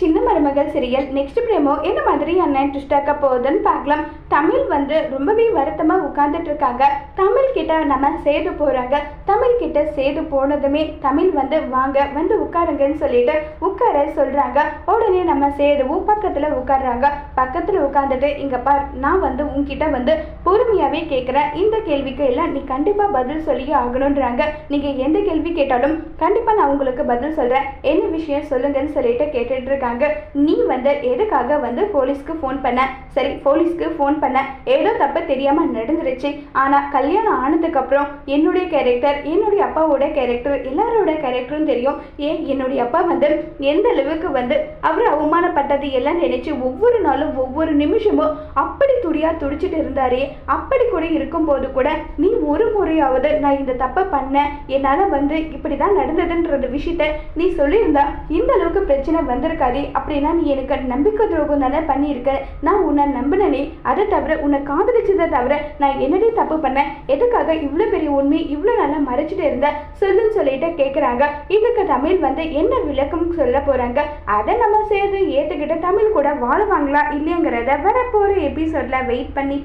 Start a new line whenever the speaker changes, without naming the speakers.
சின்ன மருமகள் serial next பிரேமோ என்ன மாதிரியான ட்விஸ்டாக்க போகுதுன்னு பார்க்கலாம். தமிழ் வந்து ரொம்பவே வருத்தமாக உட்கார்ந்துட்டு இருக்காங்க. தமிழ் கிட்ட நம்ம சேது போகிறாங்க தமிழ் கிட்ட சேது போனதுமே தமிழ் வந்து வாங்க வந்து உட்காருங்கன்னு சொல்லிட்டு உட்கார சொல்கிறாங்க உடனே நம்ம சேதுவும் பக்கத்தில் உட்காடுறாங்க பக்கத்தில் உட்காந்துட்டு இங்கே பார் நான் வந்து உன்கிட்ட வந்து பொறுமையாகவே கேட்குறேன் இந்த கேள்விக்கு எல்லாம் நீ கண்டிப்பாக பதில் சொல்லியே ஆகணுன்றாங்க நீங்கள் எந்த கேள்வி கேட்டாலும் கண்டிப்பாக நான் உங்களுக்கு பதில் சொல்கிறேன் என்ன விஷயம் சொல்லுங்கன்னு சொல்லிட்டு கேட்டுட்டு இருக்காங்க. நீ வந்து எதுக்காக வந்து போலீஸ்க்கு ஃபோன் பண்ண? சரி போலீஸ்க்கு ஃபோன் பண்ண. ஏதோ தப்பு தெரியாமல் நடந்துருச்சு. ஆனால் கல்யாணம் ஆனதுக்கப்புறம் என்னுடைய கேரக்டர் என்னுடைய அப்பாவோட கேரக்டர் எல்லாரோட கேரக்டரும் தெரியும். ஏன்? என்னுடைய அப்பா வந்து எந்த அளவுக்கு வந்து அவர் அவமானப்பட்டது எல்லாம் நினைச்சு ஒவ்வொரு நாளும் ஒவ்வொரு நிமிஷமும் அப்படி துடியா துடிச்சிட்டு இருந்தாரே அப்படி கூட இருக்கும்போது கூட நீ ஒரு முறையாவது நான் இந்த தப்பை பண்ணேன் என்னால் வந்து இப்படி தான் நடந்ததுன்றது விஷயத்த நீ சொல்லியிருந்தா இந்த அளவுக்கு பிரச்சனை வந்திருக்காதே அப்படின்னா நீ எனக்கு நம்பிக்கை துரோகம் தானே பண்ணியிருக்க. நான் உன்னை நம்பினனே அதை தவிர உன்னை காதலிச்சதை தவிர நான் என்னடி தப்பு பண்ணேன் எதுக்காக இவ்வளோ பெரிய உண்மை இவ்வளோ நல்லா மறைச்சிட்டு இருந்த சொல்லுன்னு சொல்லிட்டு கேட்குறாங்க இதுக்கு தமிழ் வந்து என்ன விளக்கம் சொல்ல போகிறாங்க அதை நம்ம சேர்ந்து ஏற்றுக்கிட்டு தமிழ் கூட வாழ்வாங்களா இல்லைங்கிறத வரப்போகிற எபிசோடில் வெயிட் பண்ணி